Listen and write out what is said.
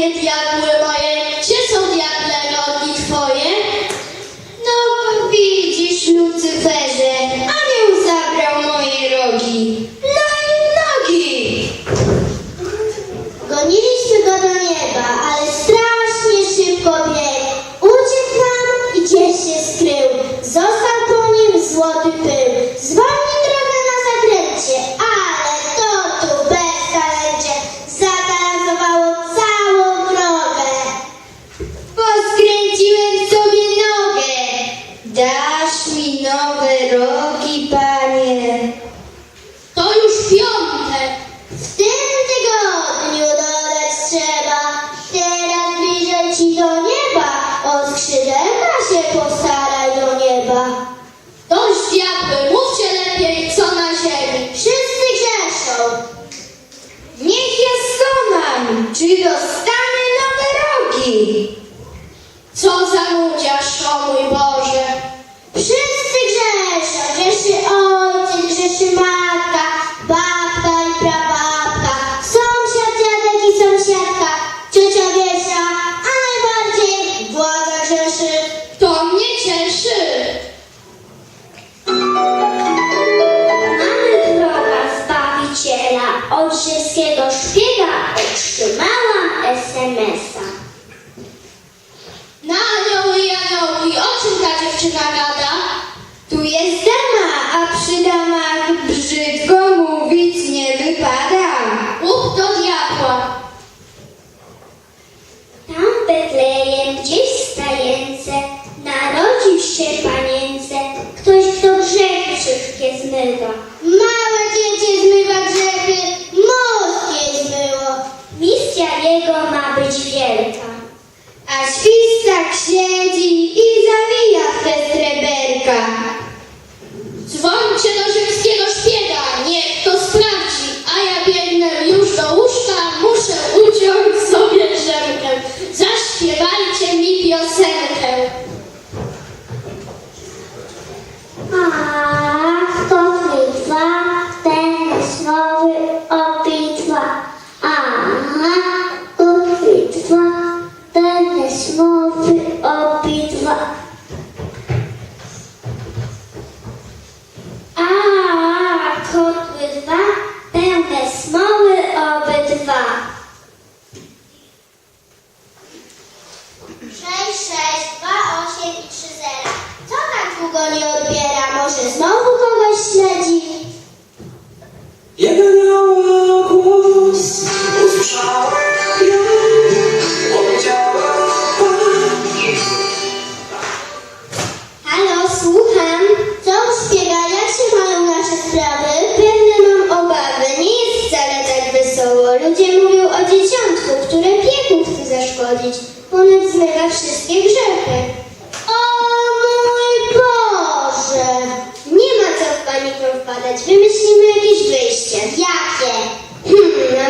Immediately Dasz mi nowe rogi, panie. To już piątek. W tym tygodniu dodać trzeba. Teraz bliżej ci do nieba. O skrzydełka się postaraj do nieba. Dość diabły, mówcie lepiej, co na ziemi. Wszyscy grzeszą. Niech ja skonam. Czy dostanę nowe rogi? Co za nudziarz, grzeszy matka, babka i prababka, sąsiad, dziadek i sąsiadka, ciocia Wiesia, a najbardziej władza grzeszy. To mnie cieszy. Mamy wroga Zbawiciela, od ziemskiego szpiega się panience, ktoś, kto grzechy wszystkie zmywa. Małe dziecię zmywa grzechy, morskie zmyło. Misja jego ma być wielka. A świstak siedzi i zawija w te sreberka. Dzwońcie do Może znowu kogoś śledzi? Jeden miała głos, usłyszała ja, powiedziała. Halo, słucham. Co u szpiega? Jak się mają nasze sprawy? Pewne mam obawy. Nie jest wcale tak wesoło. Ludzie mówią o dzieciątku, które pieku chce zaszkodzić. Ponoć zmywa wszystkie grzechy. Panikę wpadać. Wymyślimy jakieś wyjście. Jakie? Hmm, na